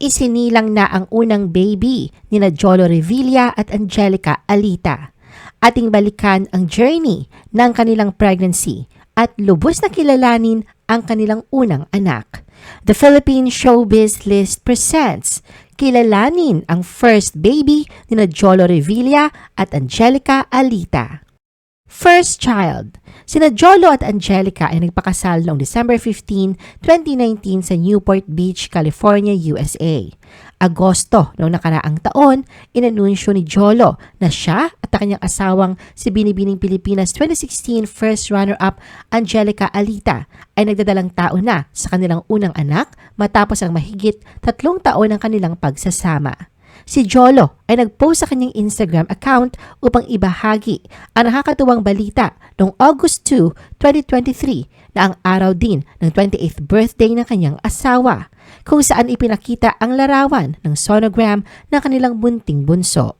Isinilang na ang unang baby ni na Jolo Revilla at Angelica Alita. Ating balikan ang journey ng kanilang pregnancy at lubos na kilalanin ang kanilang unang anak. The Philippine Showbiz List presents Kilalanin ang first baby ni na Jolo Revilla at Angelica Alita. First child. Sina Jolo at Angelica ay nagpakasal noong December 15, 2019 sa Newport Beach, California, USA. Agosto noong nakaraang taon, inanunsyo ni Jolo na siya at ang kanyang asawang si Binibining Pilipinas 2016 first runner-up Angelica Alita ay nagdadalang tao na sa kanilang unang anak matapos ang mahigit tatlong taon ng kanilang pagsasama. Si Jolo ay nag-post sa kanyang Instagram account upang ibahagi ang nakakatuwang balita noong August 2, 2023 na ang araw din ng 28th birthday ng kanyang asawa kung saan ipinakita ang larawan ng sonogram ng kanilang bunting bunso.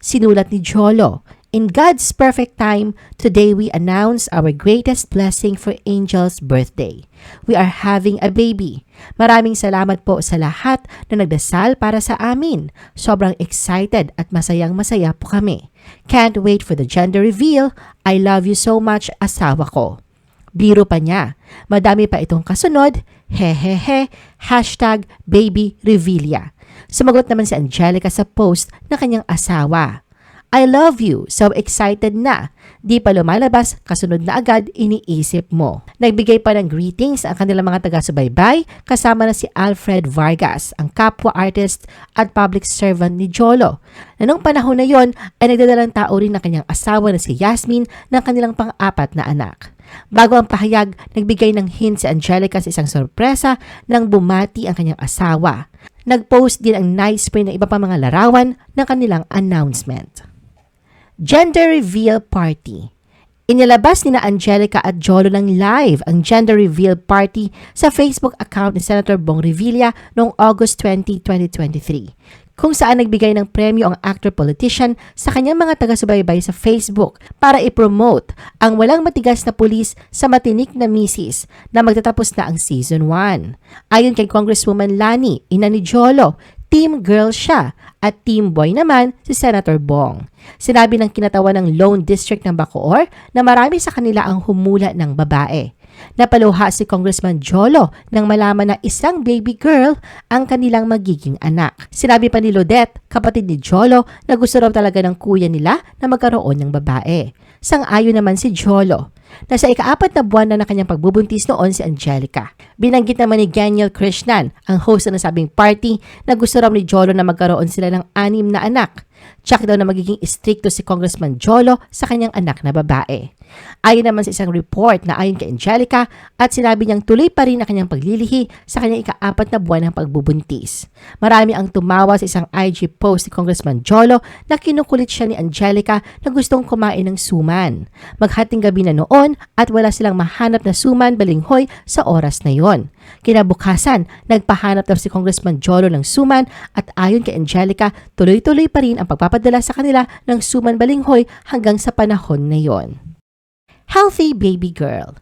Sinulat ni Jolo, In God's perfect time, today we announce our greatest blessing for Angel's birthday. We are having a baby. Maraming salamat po sa lahat na nagdasal para sa amin. Sobrang excited at masayang masaya po kami. Can't wait for the gender reveal. I love you so much, asawa ko. Biro pa niya. Madami pa itong kasunod. Hehehe. Hashtag baby revealia. Sumagot naman si Angelica sa post ng kanyang asawa. I love you. So excited na. Di pa lumalabas, kasunod na agad iniisip mo. Nagbigay pa ng greetings ang kanilang mga taga-subaybay kasama na si Alfred Vargas, ang kapwa artist at public servant ni Jolo. Na nung panahon na yon ay nagdadalang tao rin ng kanyang asawa na si Yasmin ng kanilang pang-apat na anak. Bago ang pahayag, nagbigay ng hint si Angelica sa isang sorpresa nang bumati ang kanyang asawa. Nag-post din ang nice print ng iba pa mga larawan ng kanilang announcement. Gender Reveal Party. Inilabas ni na Angelica at Jolo ng live ang gender reveal party sa Facebook account ni Senator Bong Revilla noong August 20, 2023 kung saan nagbigay ng premyo ang actor-politician sa kanyang mga taga-subaybay sa Facebook para i-promote ang walang matigas na pulis sa matinik na misis na magtatapos na ang season 1. Ayon kay Congresswoman Lani, ina ni Jolo, team girl siya at team boy naman si Senator Bong. Sinabi ng kinatawan ng Lone District ng Bacoor na marami sa kanila ang humula ng babae. Napaluha si Congressman Jolo nang malaman na isang baby girl ang kanilang magiging anak. Sinabi pa ni Lodette, kapatid ni Jolo, na gusto raw talaga ng kuya nila na magkaroon ng babae. Sang-ayon naman si Jolo. Nasa ikaapat na buwan na ng kanyang pagbubuntis noon si Angelica. Binanggit naman ni Daniel Krishnan, ang host ng nasabing party, na gusto raw ni Jolo na magkaroon sila ng anim na anak. Tsak daw na magiging istrikto si Congressman Jolo sa kanyang anak na babae. Ayon naman sa isang report na ayon kay Angelica at sinabi niyang tuloy pa rin ang kanyang paglilihi sa kanyang ikaapat na buwan ng pagbubuntis. Marami ang tumawa sa isang IG post ni Congressman Jolo na kinukulit siya ni Angelica na gustong kumain ng suman. Maghating gabi na noon at wala silang mahanap na suman balinghoy sa oras na yon. Kinabukasan, nagpahanap daw si Congressman Jolo ng suman at ayon kay Angelica, tuloy-tuloy pa rin ang pagpapadala sa kanila ng suman balinghoy hanggang sa panahon na yon. Healthy Baby Girl.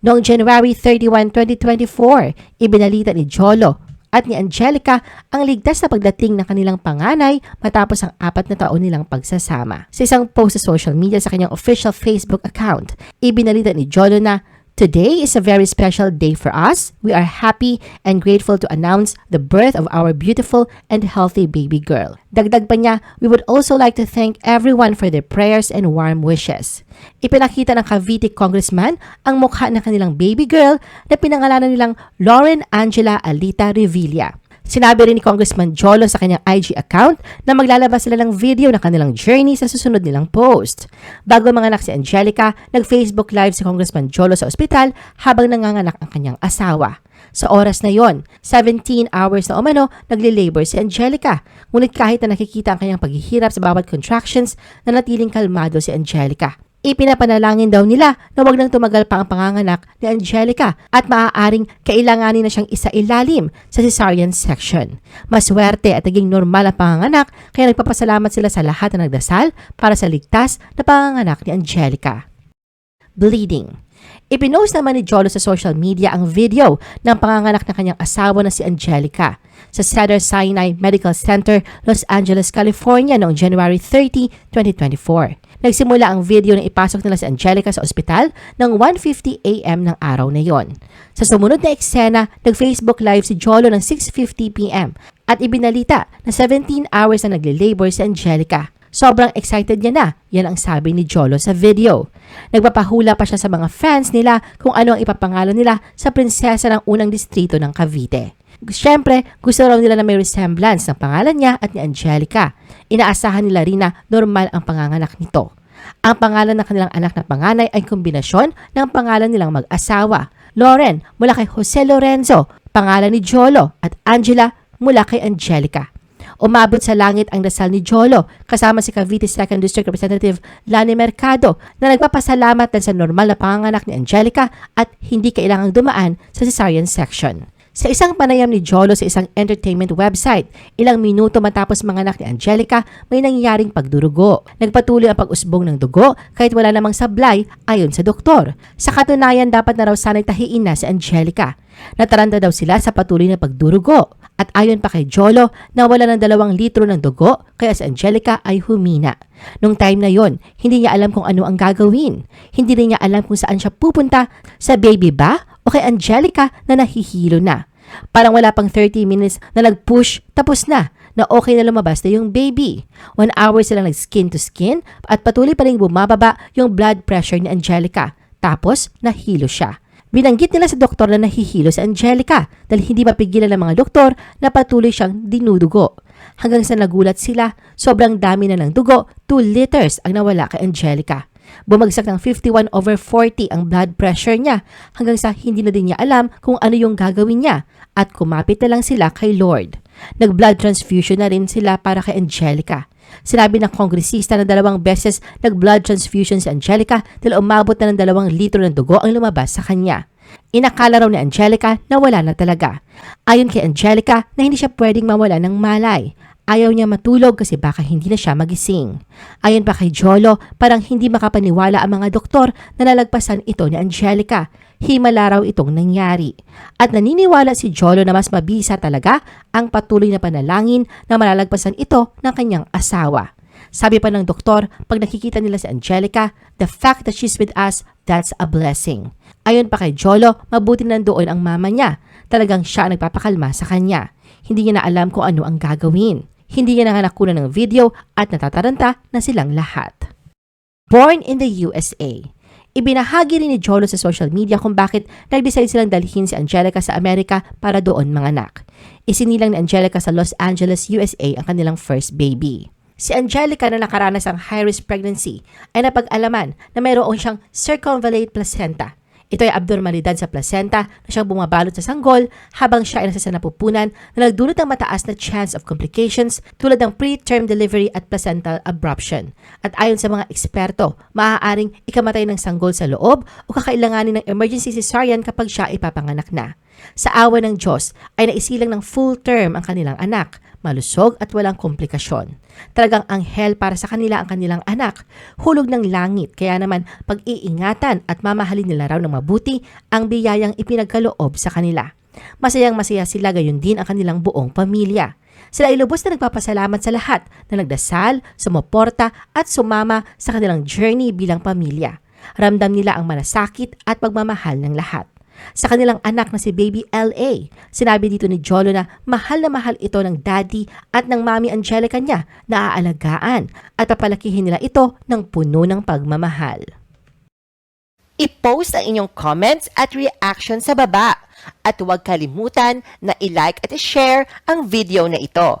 Noong January 31, 2024, ibinalita ni Jolo at ni Angelica ang ligtas na pagdating ng kanilang panganay matapos ang apat na taon nilang pagsasama. Sa isang post sa social media sa kanyang official Facebook account, ibinalita ni Jolo na Today is a very special day for us. We are happy and grateful to announce the birth of our beautiful and healthy baby girl. Dagdag pa niya, we would also like to thank everyone for their prayers and warm wishes. Ipinakita ng Cavite congressman ang mukha ng kanilang baby girl na pinangalanan nilang Lauren Angela Alita Revilla. Sinabi rin ni Congressman Jolo sa kanyang IG account na maglalabas sila ng video ng kanilang journey sa susunod nilang post. Bago manganak si Angelica, nag-Facebook Live si Congressman Jolo sa ospital habang nanganganak ang kanyang asawa. Sa oras na yon, 17 hours na umano, nagli-labor si Angelica. Ngunit kahit na nakikita ang kanyang paghihirap sa bawat contractions, nanatiling kalmado si Angelica. Ipinapanalangin daw nila na wag nang tumagal pa ang panganganak ni Angelica at maaaring kailanganin na siyang isa ilalim sa cesarean section. Maswerte at naging normal ang panganganak kaya nagpapasalamat sila sa lahat na nagdasal para sa ligtas na panganganak ni Angelica. Bleeding Ipinost naman ni Jolo sa social media ang video ng panganganak ng kanyang asawa na si Angelica sa Cedar Sinai Medical Center, Los Angeles, California noong January 30, 2024. Nagsimula ang video na ipasok nila si Angelica sa ospital ng 1.50 a.m. ng araw na yon. Sa sumunod na eksena, nag-Facebook Live si Jolo ng 6.50 p.m. at ibinalita na 17 hours na nagle-labor si Angelica. Sobrang excited niya na, yan ang sabi ni Jolo sa video. Nagpapahula pa siya sa mga fans nila kung ano ang ipapangalan nila sa prinsesa ng unang distrito ng Cavite. Siyempre, gusto raw nila na may resemblance ng pangalan niya at ni Angelica. Inaasahan nila rin na normal ang panganganak nito. Ang pangalan ng kanilang anak na panganay ay kombinasyon ng pangalan nilang mag-asawa. Lauren mula kay Jose Lorenzo, pangalan ni Jolo, at Angela mula kay Angelica. Umabot sa langit ang dasal ni Jolo kasama si Cavite 2nd District Representative Lani Mercado na nagpapasalamat dahil sa normal na panganganak ni Angelica at hindi kailangang dumaan sa cesarean section. Sa isang panayam ni Jolo sa isang entertainment website, ilang minuto matapos manganak ni Angelica, may nangyaring pagdurugo. Nagpatuloy ang pag-usbong ng dugo kahit wala namang sablay ayon sa doktor. Sa katunayan, dapat na raw sana'y tahiin na si Angelica. Nataranta daw sila sa patuloy na pagdurugo. At ayon pa kay Jolo, nawala ng dalawang litro ng dugo kaya si Angelica ay humina. Nung time na yon, hindi niya alam kung ano ang gagawin. Hindi rin niya alam kung saan siya pupunta, sa baby ba o kay Angelica na nahihilo na. Parang wala pang 30 minutes na nag-push, tapos na, na okay na lumabas na yung baby. One hour silang nag-skin to skin at patuloy pa rin bumababa yung blood pressure ni Angelica. Tapos, nahilo siya. Binanggit nila sa doktor na nahihilo si Angelica dahil hindi mapigilan ng mga doktor na patuloy siyang dinudugo. Hanggang sa nagulat sila, sobrang dami na ng dugo, 2 liters ang nawala kay Angelica. Bumagsak ng 51 over 40 ang blood pressure niya hanggang sa hindi na din niya alam kung ano yung gagawin niya at kumapit na lang sila kay Lord. Nag-blood transfusion na rin sila para kay Angelica. Sinabi ng kongresista na dalawang beses nag-blood transfusion si Angelica dahil umabot na ng dalawang litro ng dugo ang lumabas sa kanya. Inakala raw ni Angelica na wala na talaga. Ayon kay Angelica na hindi siya pwedeng mawala ng malay. Ayaw niya matulog kasi baka hindi na siya magising. Ayon pa kay Jolo, parang hindi makapaniwala ang mga doktor na nalagpasan ito ni Angelica. Himala raw itong nangyari. At naniniwala si Jolo na mas mabisa talaga ang patuloy na panalangin na malalagpasan ito ng kanyang asawa. Sabi pa ng doktor, pag nakikita nila si Angelica, the fact that she's with us, that's a blessing. Ayon pa kay Jolo, mabuti nandoon ang mama niya. Talagang siya ang nagpapakalma sa kanya. Hindi niya na alam kung ano ang gagawin. Hindi niya na nakunan ng video at natataranta na silang lahat. Born in the USA Ibinahagi rin ni Jolo sa social media kung bakit nag-decide silang dalhin si Angelica sa Amerika para doon manganak. Isinilang ni Angelica sa Los Angeles, USA ang kanilang first baby. Si Angelica na nakaranas ng high-risk pregnancy ay napag-alaman na mayroon siyang circumvallate placenta. Ito ay abnormalidad sa placenta na siyang bumabalot sa sanggol habang siya ay nasa sanapupunan na nagdulot ng mataas na chance of complications tulad ng preterm delivery at placental abruption. At ayon sa mga eksperto, maaaring ikamatay ng sanggol sa loob o kakailanganin ng emergency cesarean kapag siya ipapanganak na. Sa awa ng Diyos ay naisilang ng full term ang kanilang anak, malusog at walang komplikasyon. Talagang anghel para sa kanila ang kanilang anak, hulog ng langit kaya naman pag-iingatan at mamahalin nila raw ng mabuti ang biyayang ipinagkaloob sa kanila. Masayang masaya sila gayon din ang kanilang buong pamilya. Sila ay lubos na nagpapasalamat sa lahat na nagdasal, sumuporta at sumama sa kanilang journey bilang pamilya. Ramdam nila ang malasakit at pagmamahal ng lahat sa kanilang anak na si Baby LA. Sinabi dito ni Jolo na mahal na mahal ito ng daddy at ng mami Angelica niya na aalagaan at papalakihin nila ito ng puno ng pagmamahal. I-post ang inyong comments at reaction sa baba at huwag kalimutan na i-like at i-share ang video na ito.